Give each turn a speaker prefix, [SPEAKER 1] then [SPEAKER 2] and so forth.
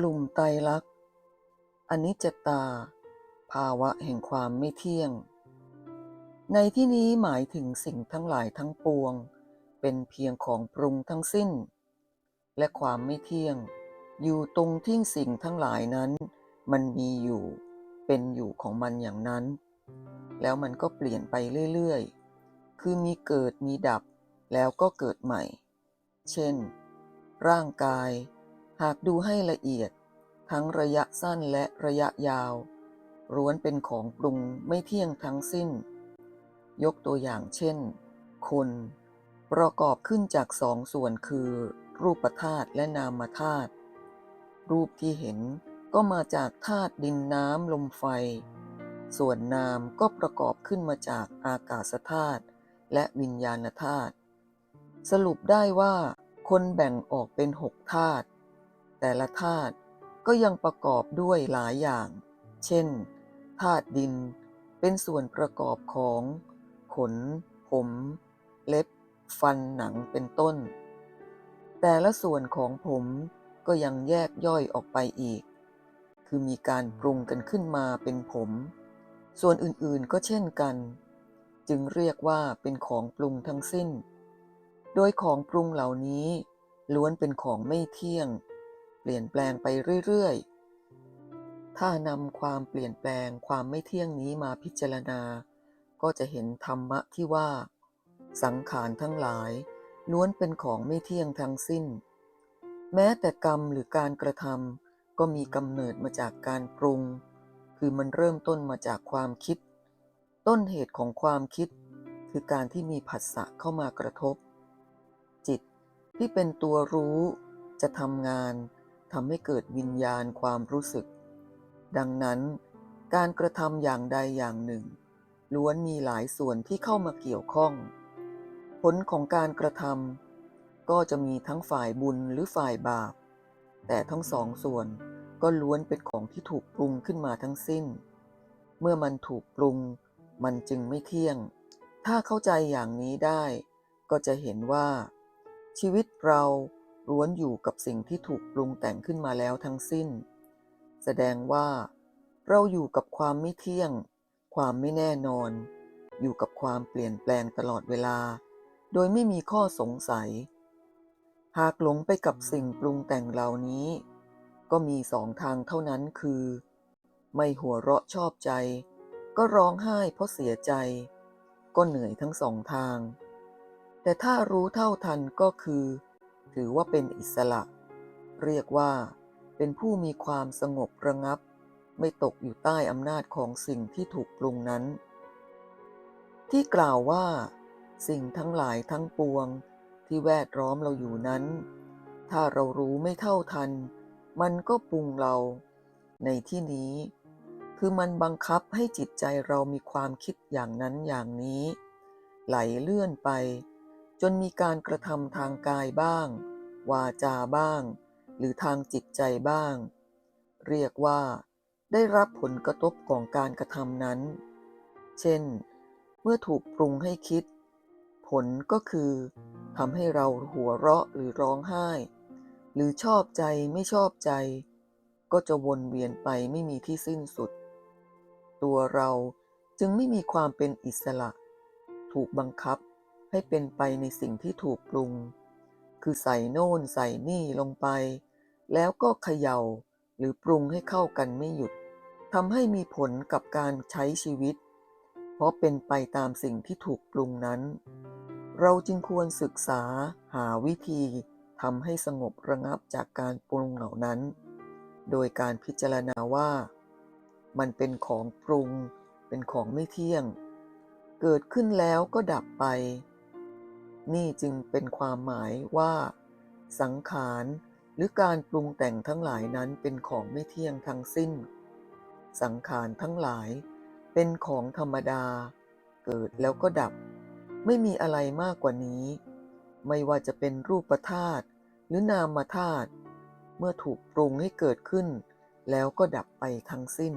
[SPEAKER 1] กลุ่มไตรลักษณ์อนิจจตา ภาวะแห่งความไม่เที่ยง ในที่นี้หมายถึงสิ่งทั้งหลายทั้งปวง เป็นเพียงของปรุงทั้งสิ้น และความไม่เที่ยง อยู่ตรงที่สิ่งทั้งหลายนั้น มันมีอยู่ เป็นอยู่ของมันอย่างนั้น แล้วมันก็เปลี่ยนไปเรื่อยๆ คือมีเกิดมีดับ แล้วก็เกิดใหม่ เช่น ร่างกาย หากดูให้ละเอียด ทั้งระยะสั้นและระยะยาวล้วนเป็นของปรุงไม่เที่ยงทั้งสิ้น ยกตัวอย่างเช่น คน ประกอบขึ้นจากสองส่วนคือ รูปธาตุและนามธาตุรูปที่เห็นก็มาจากธาตุดินน้ำลมไฟ ส่วนนามก็ประกอบขึ้นมาจากอากาศธาตุและวิญญาณธาตุสรุปได้ว่า คนแบ่งออกเป็นหกธาตุแต่ละธาตุ ก็ยังประกอบด้วยหลายอย่าง เช่น ธาตุดิน เป็นส่วนประกอบของ ขน ผม เล็บ ฟันหนังเป็นต้น แต่ละส่วนของผมก็ยังแยกย่อยออกไปอีก คือมีการปรุงกันขึ้นมาเป็นผม ส่วนอื่นๆก็เช่นกัน จึงเรียกว่าเป็นของปรุงทั้งสิ้น โดยของปรุงเหล่านี้ ล้วนเป็นของไม่เที่ยง เปลี่ยนแปลงไปเรื่อย ๆ ถ้านำความเปลี่ยนแปลงความไม่เที่ยงนี้มาพิจารณา ก็จะเห็นธรรมะที่ว่า สังขารทั้งหลาย ล้วนเป็นของไม่เที่ยงทั้งสิ้น แม้แต่กรรมหรือการกระทำก็มีกำเนิดมาจากการปรุง คือมันเริ่มต้นมาจากความคิด ต้นเหตุของความคิด คือการที่มีผัสสะเข้ามากระทบ จิตที่เป็นตัวรู้จะทำงาน ทำให้เกิดวิญญาณความรู้สึก ดังนั้น การกระทำอย่างใดอย่างหนึ่ง ล้วนมีหลายส่วนที่เข้ามาเกี่ยวข้อง ผลของการกระทำก็จะมีทั้งฝ่ายบุญหรือฝ่ายบาป แต่ทั้งสองส่วนก็ล้วนเป็นของที่ถูกปรุงขึ้นมาทั้งสิ้น เมื่อมันถูกปรุง มันจึงไม่เที่ยง ถ้าเข้าใจอย่างนี้ได้ ก็จะเห็นว่า ชีวิตเรา ล้วนอยู่กับสิ่งที่ถูกปรุงแต่งขึ้นมาแล้วทั้งสิ้น แสดงว่า เราอยู่กับความไม่เที่ยง ความไม่แน่นอน อยู่กับความเปลี่ยนแปลงตลอดเวลา โดยไม่มีข้อสงสัย หากหลงไปกับสิ่งปรุงแต่งเหล่านี้ ก็มีสองทางเท่านั้นคือ ไม่หัวเราะชอบใจ ก็ร้องไห้เพราะเสียใจ ก็เหนื่อยทั้งสองทาง แต่ถ้ารู้เท่าทันก็คือ ถือว่าเป็นอิสระ เรียกว่า เป็นผู้มีความสงบระงับ ไม่ตกอยู่ใต้อำนาจของสิ่งที่ถูกปรุงนั้น ที่กล่าวว่า สิ่งทั้งหลายทั้งปวงที่แวดล้อมเราอยู่นั้น ถ้าเรารู้ไม่เท่าทัน มันก็ปรุงเรา ในที่นี้ คือมันบังคับให้จิตใจเรามีความคิดอย่างนั้นอย่างนี้ ไหลเลื่อนไป จนมีการกระทำทางกายบ้าง วาจาบ้าง หรือทางจิตใจบ้าง เรียกว่า ได้รับผลกระทบของการกระทำนั้น เช่น เมื่อถูกปรุงให้คิด ผลก็คือทำให้เราหัวเราะหรือร้องไห้ หรือชอบใจไม่ชอบใจ ก็จะวนเวียนไปไม่มีที่สิ้นสุด ตัวเราจึงไม่มีความเป็นอิสระ ถูกบังคับ ให้เป็นไปในสิ่งที่ถูกปรุง คือใส่โน่นใส่นี่ลงไป แล้วก็เขย่าหรือปรุงให้เข้ากันไม่หยุดทำให้มีผลกับการใช้ชีวิต เพราะเป็นไปตามสิ่งที่ถูกปรุงนั้น เราจึงควรศึกษาหาวิธีทำให้สงบระงับจากการปรุงเหล่านั้น โดยการพิจารณาว่า มันเป็นของปรุง เป็นของไม่เที่ยง เกิดขึ้นแล้วก็ดับไป นี่จึงเป็นความหมายว่า สังขารหรือการปรุงแต่งทั้งหลายนั้นเป็นของไม่เที่ยงทั้งสิ้น สังขารทั้งหลายเป็นของธรรมดา เกิดแล้วก็ดับ ไม่มีอะไรมากกว่านี้ ไม่ว่าจะเป็นรูปธาตุหรือนามธาตุเมื่อถูกปรุงให้เกิดขึ้น แล้วก็ดับไปทั้งสิ้น